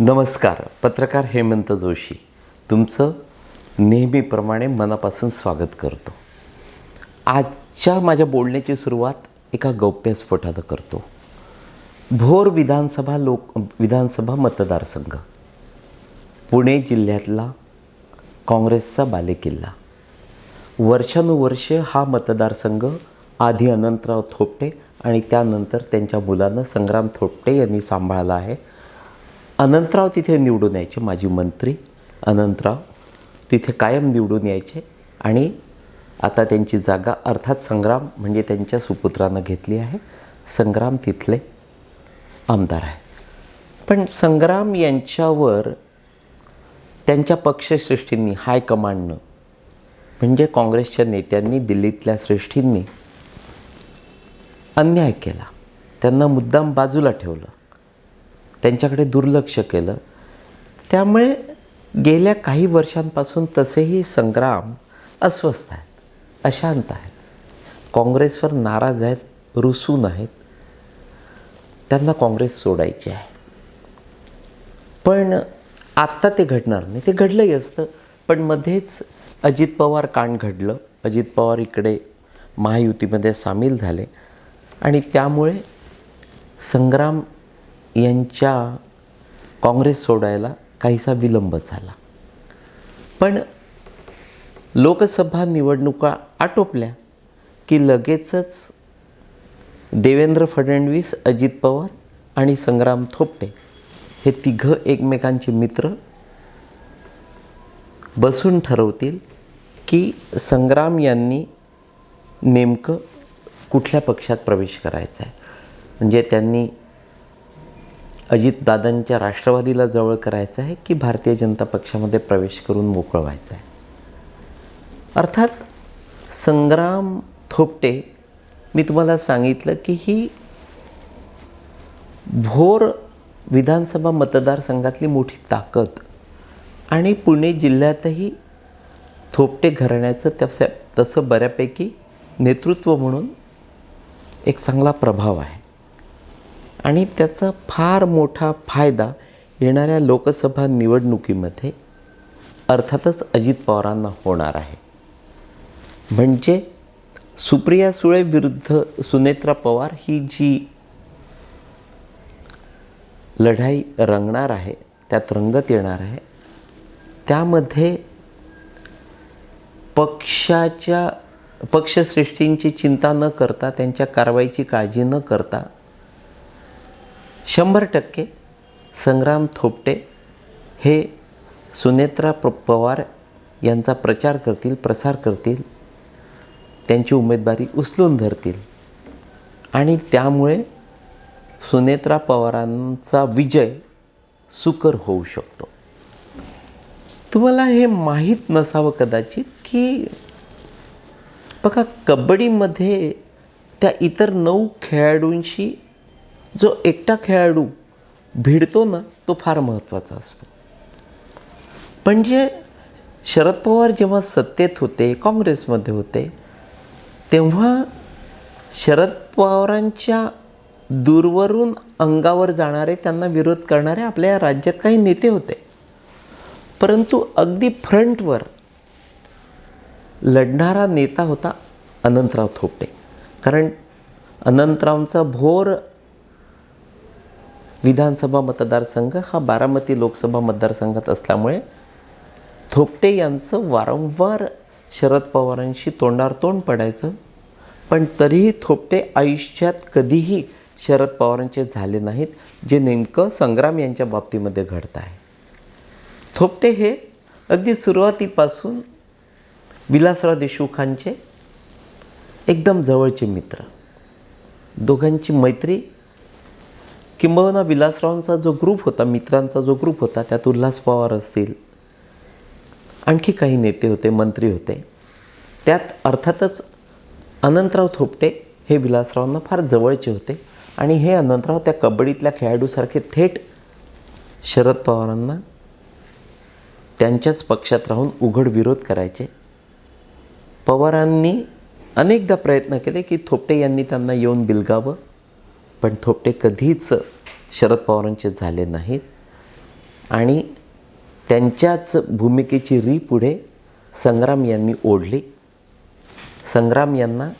नमस्कार पत्रकार हेमंत जोशी. तुमचं नेहमीप्रमाणे मनापासून स्वागत करतो. आजच्या माझ्या बोलण्याची सुरुवात एका गौप्यस्फोटानं करतो. भोर विधानसभा लोक विधानसभा मतदारसंघ. पुणे जिल्ह्यातला काँग्रेसचा बालेकिल्ला. वर्षानुवर्ष हा मतदारसंघ आधी अनंतराव थोपटे आणि त्यानंतर त्यांच्या मुलानं संग्राम थोपटे यांनी सांभाळला आहे. अनंतराव तिथे निवडून यायचे माजी मंत्री अनंतराव. तिथे कायम निवडून यायचे आणि आता त्यांची जागा अर्थात संग्राम म्हणजे त्यांच्या सुपुत्रानं घेतली आहे. संग्राम तिथले आमदार आहे. पण संग्राम यांच्यावर त्यांच्या पक्षश्रेष्ठींनी हायकमांडनं म्हणजे काँग्रेसच्या नेत्यांनी दिल्लीतल्या श्रेष्ठींनी अन्याय केला. त्यांना मुद्दाम बाजूला ठेवलं. त्यांच्याकडे दुर्लक्ष केलं. त्यामुळे गेल्या काही वर्षांपासून तसेही संग्राम अस्वस्थ आहेत अशांत आहेत. काँग्रेसवर नाराज आहेत रुसून आहेत. त्यांना काँग्रेस सोडायची आहे. पण आत्ता ते घडणार नाही. ते घडलंही असतं पण मध्येच अजित पवार कांड घडलं. अजित पवार इकडे महायुतीमध्ये सामील झाले. आणि त्यामुळे संग्राम यांच्या काँग्रेस सोडायला काहीसा विलंब झाला. पण लोकसभा निवडणुका आटोपल्या की लगेचच देवेंद्र फडणवीस अजित पवार आणि संग्राम थोपटे हे तिघं एकमेकांचे मित्र बसून ठरवतील की संग्राम यांनी नेमकं कुठल्या पक्षात प्रवेश करायचा आहे म्हणजे त्यांनी अजितदादांच्या राष्ट्रवादीला जवळ करायचं आहे की भारतीय जनता पक्षामध्ये प्रवेश करून मोकळं व्हायचं आहे? अर्थात संग्राम थोपटे मी तुम्हाला सांगितलं की ही भोर विधानसभा मतदारसंघातली मोठी ताकद आणि पुणे जिल्ह्यातही थोपटे घराण्याचं तसं तसं बऱ्यापैकी नेतृत्व म्हणून एक चांगला प्रभाव आहे. आणि त्याचा फार मोठा फायदा येणाऱ्या लोकसभा निवडणुकीमध्ये अर्थातच अजित पवारांना होणार आहे. म्हणजे सुप्रिया सुळे विरुद्ध सुनेत्रा पवार ही जी लढाई रंगणार आहे त्यात रंगत येणार आहे त्यामध्ये पक्षाच्या पक्षश्रेष्ठींची चिंता न करता त्यांच्या कारवाईची काळजी न करता शंभर टक्के संग्राम थोपटे हे सुनेत्रा प्र पवार यांचा प्रचार करतील प्रसार करतील त्यांची उमेदवारी उचलून धरतील. आणि त्यामुळे सुनेत्रा पवारांचा विजय सुकर होऊ शकतो. तुम्हाला हे माहीत नसावं कदाचित की बघा कबड्डीमध्ये त्या इतर नऊ खेळाडूंशी जो एकटा खेळाडू भिडतो ना तो फार महत्त्वाचा असतो. म्हणजे शरद पवार जेव्हा सत्तेत होते काँग्रेसमध्ये होते तेव्हा शरद पवारांच्या दूरवरून अंगावर जाणारे त्यांना विरोध करणारे आपल्या राज्यात काही नेते होते. परंतु अगदी फ्रंटवर लढणारा नेता होता अनंतराव थोपटे. कारण अनंतरावचा भोर विधानसभा मतदारसंघ हा बारामती लोकसभा मतदारसंघात असल्यामुळे थोपटे यांचं वारंवार शरद पवारांशी तोंडावर तोंड पडायचं. पण तरीही थोपटे आयुष्यात कधीही शरद पवारांचे झाले नाहीत जे नेमकं संग्राम यांच्या बाबतीमध्ये घडत आहे. थोपटे हे अगदी सुरुवातीपासून विलासराव देशमुखांचे एकदम जवळचे मित्र. दोघांची मैत्री किंबहुना विलासरावांचा जो ग्रुप होता मित्रांचा जो ग्रुप होता त्यात उल्हास पवार असतील आणखी काही नेते होते मंत्री होते. त्यात अर्थातच अनंतराव थोपटे हे विलासरावांना फार जवळचे होते. आणि हे अनंतराव त्या कबड्डीतल्या खेळाडूसारखे थेट शरद पवारांना त्यांच्याच पक्षात राहून उघड विरोध करायचे. पवारांनी अनेकदा प्रयत्न केले की थोपटे यांनी त्यांना येऊन बिलगावं. पण थोपटे कधीच शरद पवारांचे झाले नाहीत. आणि त्यांच्याच भूमिकेची री पुढे संग्राम यांनी ओढली. संग्राम यांना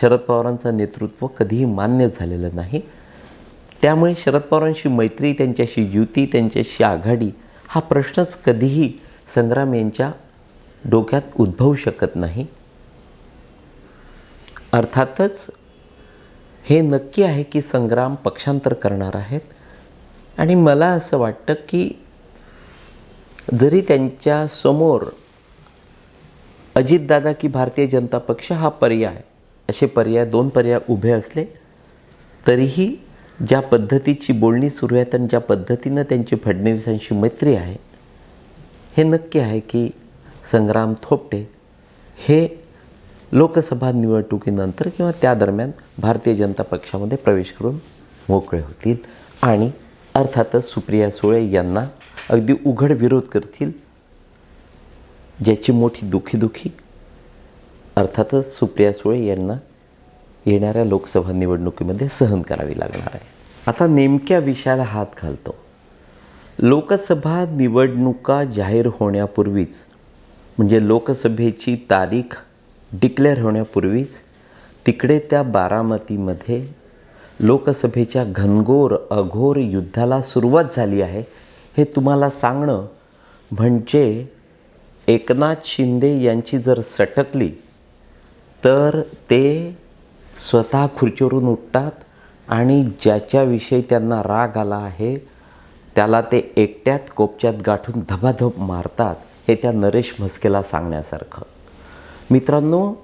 शरद पवारांचं नेतृत्व कधीही मान्य झालेलं नाही. त्यामुळे शरद पवारांशी मैत्री त्यांच्याशी युती त्यांच्याशी आघाडी हा प्रश्नच कधीही संग्राम यांच्या डोक्यात उद्भवू शकत नाही. अर्थातच हे नक्की आहे की संग्राम पक्षांतर करणार आहेत? आणि मला असं वाटतं की जरी त्यांच्यासमोर अजितदादा की भारतीय जनता पक्ष हा पर्याय असे पर्याय दोन पर्याय उभे असले तरीही ज्या पद्धतीची बोलणी सुरू आहेत आणि ज्या पद्धतीनं त्यांची फडणवीसांशी मैत्री आहे हे नक्की आहे की संग्राम थोपटे हे लोकसभा निवडणुकीनंतर किंवा त्या दरम्यान भारतीय जनता पक्षामध्ये प्रवेश करून मोकळे होतील आणि अर्थातच सुप्रिया सुळे यांना अगदी उघड विरोध करतील ज्याची मोठी दुखी दुखी अर्थातच सुप्रिया सुळे यांना येणाऱ्या लोकसभा निवडणुकीमध्ये सहन करावी लागणार आहे. आता नेमक्या विषयाला हात घालतो. लोकसभा निवडणुका जाहीर होण्यापूर्वीच म्हणजे लोकसभेची तारीख डिक्लेअर होण्यापूर्वीच तिकडे त्या बारामतीमध्ये लोकसभेच्या घनघोर अघोर युद्धाला सुरुवात झाली आहे हे तुम्हाला सांगणं म्हणजे एकनाथ शिंदे यांची जर सटकली तर ते स्वतः खुर्चीवरून उठतात आणि ज्याच्याविषयी त्यांना राग आला आहे त्याला ते एकट्यात कोपच्यात गाठून धबाधब मारतात हे त्या नरेश म्हस्केला सांगण्यासारखं. मित्रांनो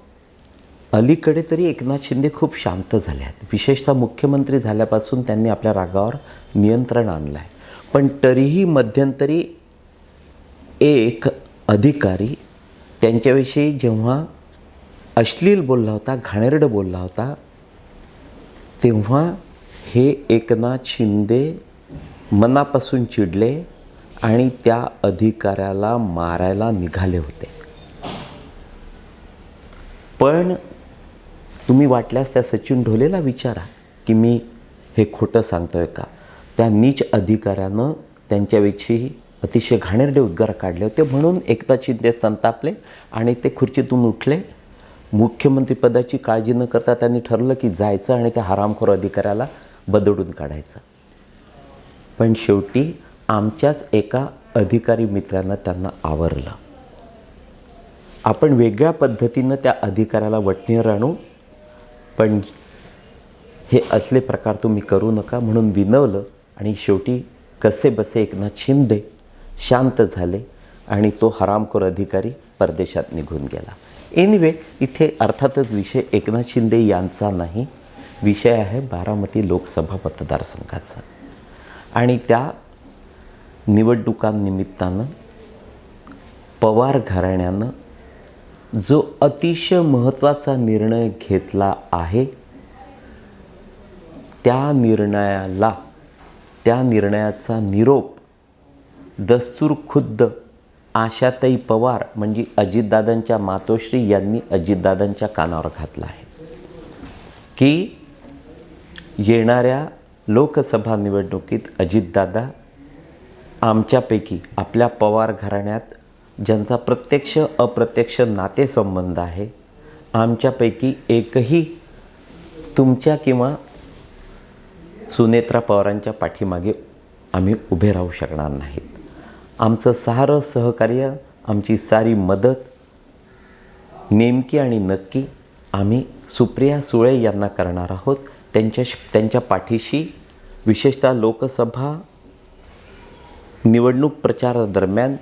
अलीकडे तरी एकनाथ शिंदे खूप शांत झाले आहेत. विशेषतः मुख्यमंत्री झाल्यापासून त्यांनी आपल्या रागावर नियंत्रण आणलं आहे पण तरीही मध्यंतरी एक अधिकारी त्यांच्याविषयी जेव्हा अश्लील बोलला होता घाणेरडं बोलला होता तेव्हा हे एकनाथ शिंदे मनापासून चिडले आणि त्या अधिकाऱ्याला मारायला निघाले होते. पण तुम्ही वाटल्यास त्या सचिन ढोलेला विचारा की मी हे खोटं सांगतोय का? त्या नीच अधिकाऱ्यानं त्यांच्याविषयी अतिशय घाणेरडे उद्गार काढले होते. म्हणून एकदा शिंदे संतापले आणि ते खुर्चीतून उठले. मुख्यमंत्रीपदाची काळजी न करता त्यांनी ठरवलं की जायचं आणि त्या हरामखोर अधिकाऱ्याला बदडून काढायचं. पण शेवटी आमच्याच एका अधिकारी मित्रानं त्यांना आवरलं. आपण वेगळ्या पद्धतीनं त्या अधिकाराला वटणीवर आणू पण हे असले प्रकार तुम्ही करू नका म्हणून विनवलं आणि शेवटी कसे बसे एकनाथ शिंदे शांत झाले आणि तो हरामखोर अधिकारी परदेशात निघून गेला. एनिवे इथे अर्थातच विषय एकनाथ शिंदे यांचा नाही. विषय आहे बारामती लोकसभा मतदारसंघाचा. आणि त्या निवडणुकांनिमित्तानं पवार घराण्यानं जो अतिशय महत्त्वाचा निर्णय घेतला आहे त्या निर्णयाला त्या निर्णयाचा निरोप दस्तूर खुद्द आशाताई पवार म्हणजे अजितदादांच्या मातोश्री यांनी अजितदादांच्या कानावर घातला आहे. की येणाऱ्या लोकसभा निवडणुकीत अजितदादा आमच्यापैकी आपल्या पवार घराण्यात ज्यांचा प्रत्यक्ष अप्रत्यक्ष नातेसंबंध आहे आमच्यापैकी एकही तुमच्या किंवा सुनेत्रा पवारांच्या पाठीमागे आम्ही उभे राहू शकणार नाहीत. आमचं सारं सहकार्य आमची सारी मदत नेमकी आणि नक्की आम्ही सुप्रिया सुळे यांना करणार आहोत. त्यांच्या त्यांच्या पाठीशी विशेषतः लोकसभा निवडणूक प्रचारादरम्यान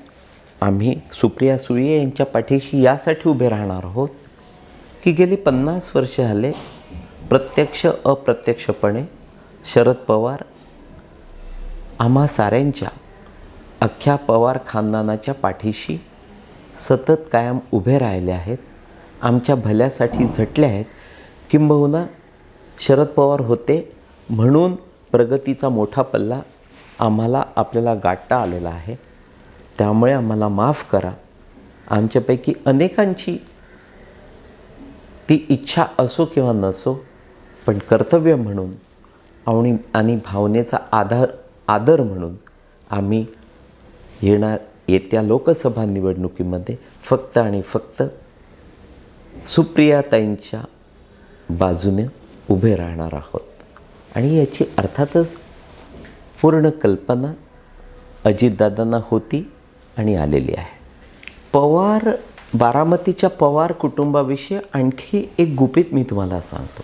आम्ही सुप्रिया सुळे यांच्या पाठीशी यासाठी उभे राहणार आहोत की गेली पन्नास वर्ष झाले प्रत्यक्ष अप्रत्यक्षपणे शरद पवार आम्हा साऱ्यांच्या अख्ख्या पवार खानदानाच्या पाठीशी सतत कायम उभे राहिले आहेत. आमच्या भल्यासाठी झटले आहेत. किंबहुना शरद पवार होते म्हणून प्रगतीचा मोठा पल्ला आम्हाला आपल्याला गाठता आलेला आहे. त्यामुळे आम्हाला माफ करा. आमच्यापैकी अनेकांची ती इच्छा असो किंवा नसो पण कर्तव्य म्हणून आणि आणि भावनेचा आधार आदर म्हणून आम्ही येणार येत्या लोकसभा निवडणुकीमध्ये फक्त आणि फक्त सुप्रियाताईंच्या बाजूने उभे राहणार आहोत. आणि याची अर्थातच पूर्ण कल्पना अजितदादांना होती. आणि आलेली आहे. पवार बारामतीच्या पवार कुटुंबाविषयी आणखी एक गुपित मी तुम्हाला सांगतो.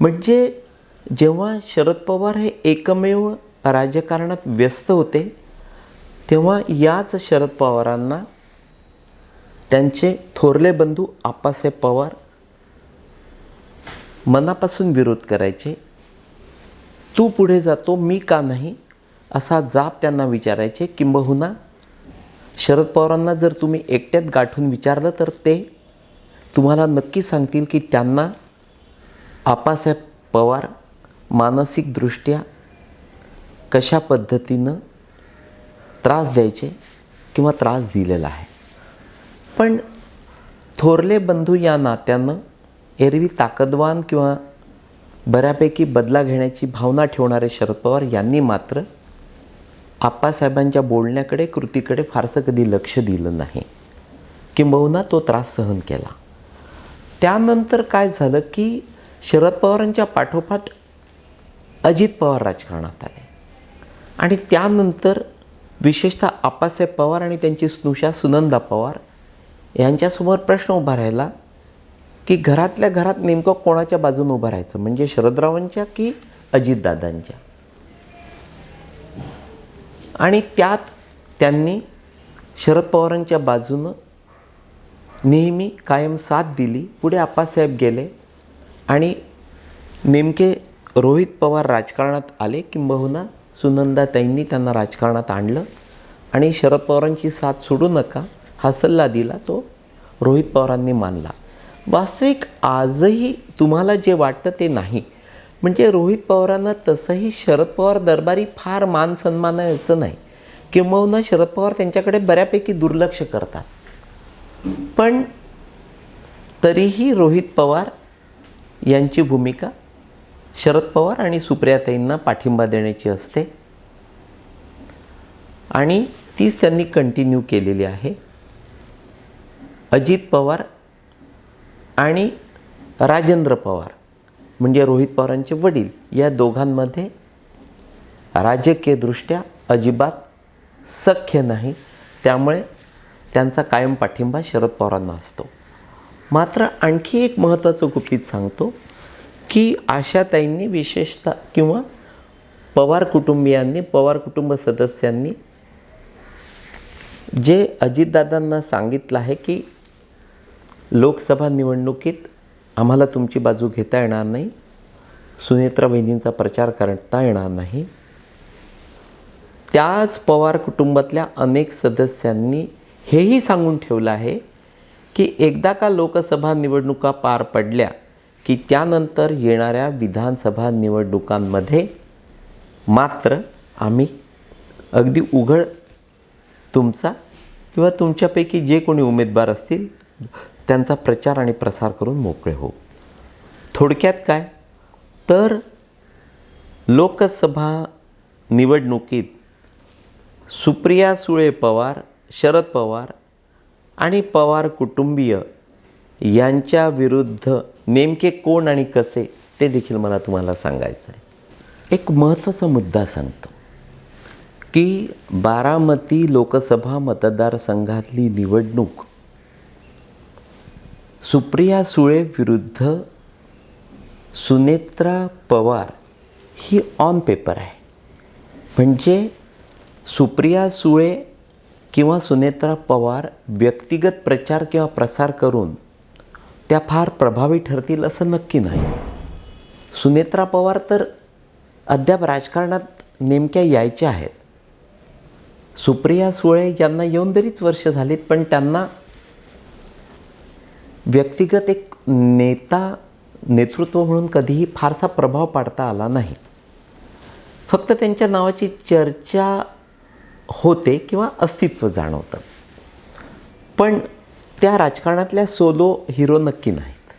म्हणजे जेव्हा शरद पवार हे एकमेव राजकारणात व्यस्त होते तेव्हा याच शरद पवारांना त्यांचे थोरले बंधू आप्पासाहेब पवार मनापासून विरोध करायचे तू पुढे जातो मी का नाही? असा जाप त्यांना विचारायचे किंबहुना शरद पवारांना जर तुम्ही एकट्यात गाठून विचारलं तर ते तुम्हाला नक्की सांगतील की त्यांना आपासाहेब पवार मानसिकदृष्ट्या कशा पद्धतीनं त्रास द्यायचे किंवा त्रास दिलेला आहे. पण थोरले बंधू या नात्यानं एरवी ताकदवान किंवा बऱ्यापैकी बदला घेण्याची भावना ठेवणारे शरद पवार यांनी मात्र आप्पासाहेबांच्या बोलण्याकडे कृतीकडे फारसं कधी लक्ष दिलं नाही. किंबहुना तो त्रास सहन केला. त्यानंतर काय झालं की शरद पवारांच्या पाठोपाठ अजित पवार राजकारणात आले. आणि त्यानंतर विशेषतः आप्पासाहेब पवार आणि त्यांची स्नुषा सुनंदा पवार यांच्यासमोर प्रश्न उभा राहिला की घरातल्या घरात नेमकं कोणाच्या बाजूने उभं राहायचं? म्हणजे शरदरावांच्या की अजितदादांच्या? आणि त्यात त्यांनी शरद पवारांच्या बाजूनं नेहमी कायम साथ दिली. पुढे आप्पासाहेब गेले आणि नेमके रोहित पवार राजकारणात आले किंबहुना सुनंदाताईंनी त्यांना राजकारणात आणलं आणि शरद पवारांची साथ सोडू नका हा सल्ला दिला तो रोहित पवारांनी मानला. वास्तविक आजही तुम्हाला जे वाटतं ते नाही. म्हणजे रोहित पवारांना तसंही शरद पवार दरबारी फार मान सन्मान आहे असं नाही. किंबहुना शरद पवार त्यांच्याकडे बऱ्यापैकी दुर्लक्ष करतात. पण तरीही रोहित पवार यांची भूमिका शरद पवार आणि सुप्रियाताईंना पाठिंबा देण्याची असते. आणि तीच त्यांनी कंटिन्यू केलेली आहे. अजित पवार आणि राजेंद्र पवार. म्हणजे रोहित पवारांचे वडील या दोघांमध्ये राजकीयदृष्ट्या अजिबात सख्य नाही. त्यामुळे त्यांचा कायम पाठिंबा शरद पवारांना असतो. मात्र आणखी एक महत्त्वाचं गुपित सांगतो की आशाताईंनी विशेषतः किंवा पवार कुटुंबियांनी पवार कुटुंब सदस्यांनी जे अजितदादांना सांगितलं आहे की लोकसभा निवडणुकीत आम्हाला तुमची बाजू घेता येणार नाही. सुनेत्रा बहिणींचा प्रचार करता येणार नाही. त्याच पवार कुटुंबातल्या अनेक सदस्यांनी हेही सांगून ठेवलं आहे की एकदा का लोकसभा निवडणुका पार पडल्या की त्यानंतर येणाऱ्या विधानसभा निवडणुकांमध्ये मात्र आम्ही अगदी उघड तुमचा किंवा तुमच्यापैकी जे कोणी उमेदवार असतील त्यांचा प्रचार आणि प्रसार करून मोकळे हो. थोडक्यात काय? तर लोकसभा निवडणुकीत सुप्रिया सुळे पवार शरद पवार आणि पवार कुटुंबीय यांच्या विरुद्ध नेमके कोण आणि कसे ते देखील मला तुम्हाला सांगायचं आहे. एक महत्त्वाचा मुद्दा सांगतो की बारामती लोकसभा मतदारसंघातली निवडणूक सुप्रिया सुळे विरुद्ध सुनेत्रा पवार ही ऑन पेपर आहे. म्हणजे सुप्रिया सुळे किंवा सुनेत्रा पवार व्यक्तिगत प्रचार किंवा प्रसार करून त्या फार प्रभावी ठरतील असं नक्की नाही. सुनेत्रा पवार तर अद्याप राजकारणात नेमक्या यायच्या आहेत. सुप्रिया सुळे यांना येऊन बरीच वर्ष झालीत पण त्यांना व्यक्तिगत एक नेता नेतृत्व म्हणून कधीही फारसा प्रभाव पाडता आला नाही. फक्त त्यांच्या नावाची चर्चा होते किंवा अस्तित्व जाणवतं. पण त्या राजकारणातल्या सोलो हिरो नक्की नाहीत.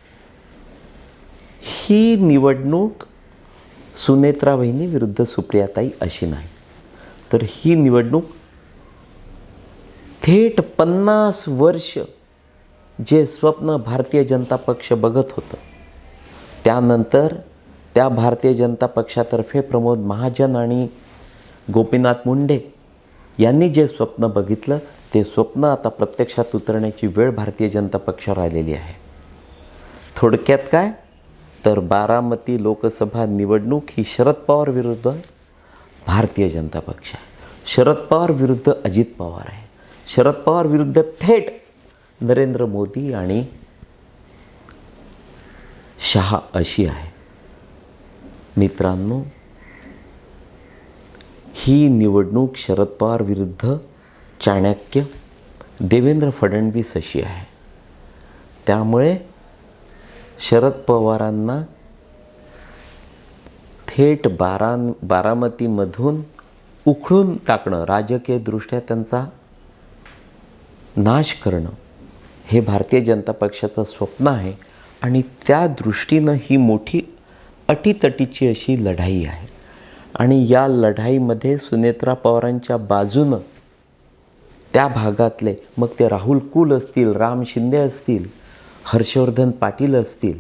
ही निवडणूक सुनेत्रा वहिनी विरुद्ध सुप्रियाताई अशी नाही. तर ही निवडणूक थेट पन्नास वर्ष जे स्वप्न भारतीय जनता पक्ष बघत होतं त्यानंतर त्या भारतीय जनता पक्षातर्फे प्रमोद महाजन आणि गोपीनाथ मुंडे यांनी जे स्वप्न बघितलं ते स्वप्न आता प्रत्यक्षात उतरण्याची वेळ भारतीय जनता पक्षावर आलेली आहे. थोडक्यात काय? तर बारामती लोकसभा निवडणूक ही शरद पवार विरुद्ध भारतीय जनता पक्ष आहे. शरद पवार विरुद्ध अजित पवार आहे. शरद पवार विरुद्ध थेट नरेंद्र मोदी आणि शहा अशी आहे. मित्रांनो ही निवडणूक शरद पवार विरुद्ध चाणक्य देवेंद्र फडणवीस अशी आहे. त्यामुळे शरद पवारांना थेट बारा बारामतीमधून उखळून टाकणं राजकीयदृष्ट्या त्यांचा नाश करणं हे भारतीय जनता पक्षाचं स्वप्न आहे आणि त्या दृष्टीनं ही मोठी अटीतटीची अशी लढाई आहे. आणि या लढाईमध्ये सुनेत्रा पवारांच्या बाजूनं त्या भागातले मग ते राहुल कुल असतील राम शिंदे असतील हर्षवर्धन पाटील असतील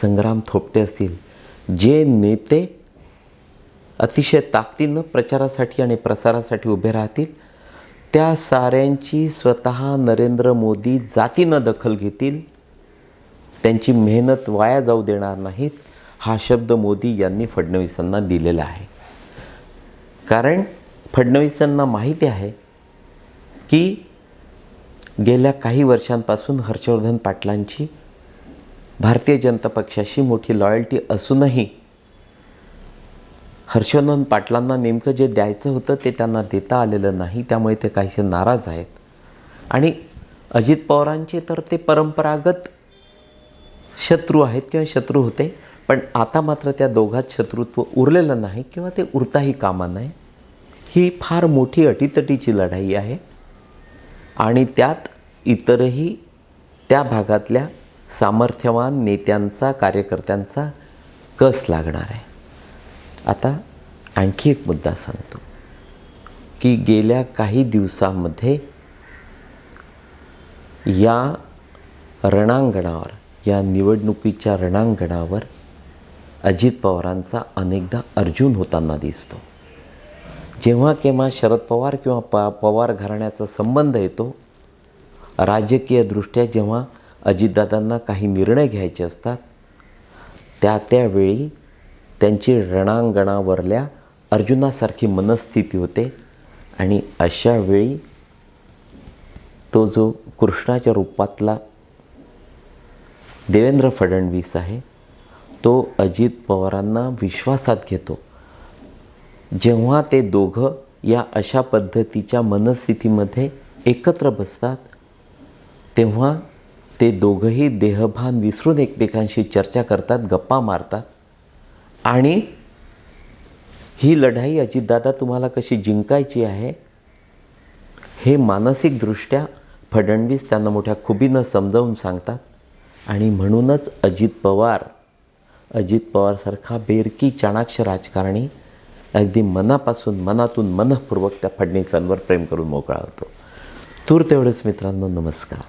संग्राम थोपटे असतील जे नेते अतिशय ताकदीनं प्रचारासाठी आणि प्रसारासाठी उभे राहतील त्या साऱ्यांची स्वतः नरेंद्र मोदी जातीनं दखल घेतील त्यांची मेहनत वाया जाऊ देणार नाहीत हा शब्द मोदी यांनी फडणवीसांना दिलेला आहे. कारण फडणवीसांना माहिती आहे की गेल्या काही वर्षांपासून हर्षवर्धन पाटलांची भारतीय जनता पक्षाशी मोठी लॉयल्टी असूनही हर्षवर्धन पाटलांना नेमकं जे द्यायचं होतं ते त्यांना देता आलेलं नाही त्यामुळे ते काहीसे नाराज आहेत. आणि अजित पवारांचे तर ते परंपरागत शत्रू आहेत किंवा शत्रू होते पण आता मात्र त्या दोघात शत्रुत्व उरलेलं नाही किंवा ते उरताही कामा नाही. ही फार मोठी अटीतटीची लढाई आहे आणि त्यात इतरही त्या भागातल्या सामर्थ्यवान नेत्यांचा कार्यकर्त्यांचा कस लागणार आहे? आता आणखी एक मुद्दा सांगतो की गेल्या काही दिवसामध्ये या रणांगणावर या निवडणुकीच्या रणांगणावर अजित पवारांचा अनेकदा अर्जुन होताना दिसतो. जेव्हा केव्हा शरद पवार किंवा प पवार घराण्याचा संबंध येतो राजकीयदृष्ट्या जेव्हा अजितदादांना काही निर्णय घ्यायचे असतात त्या त्यावेळी त्यांची रणांगणावरल्या अर्जुनासारखी मनस्थिती होते. आणि अशा वेळी तो जो कृष्णाच्या रूपातला देवेंद्र फडणवीस आहे तो अजित पवारांना विश्वासात घेतो. जेव्हा ते दोघं या अशा पद्धतीच्या मनस्थितीमध्ये एकत्र बसतात तेव्हा ते दोघंही देहभान विसरून एकमेकांशी चर्चा करतात गप्पा मारतात. आणि ही लढाई अजितदादा तुम्हाला कशी जिंकायची आहे हे मानसिकदृष्ट्या फडणवीस त्यांना मोठ्या खुबीनं समजावून सांगतात. आणि म्हणूनच अजित पवार अजित पवारसारखा बेरकी चाणाक्ष राजकारणी अगदी मनापासून मनातून मनःपूर्वक त्या फडणवीसांवर प्रेम करून मोकळा होतो. तूर तेवढंच मित्रांनो नमस्कार.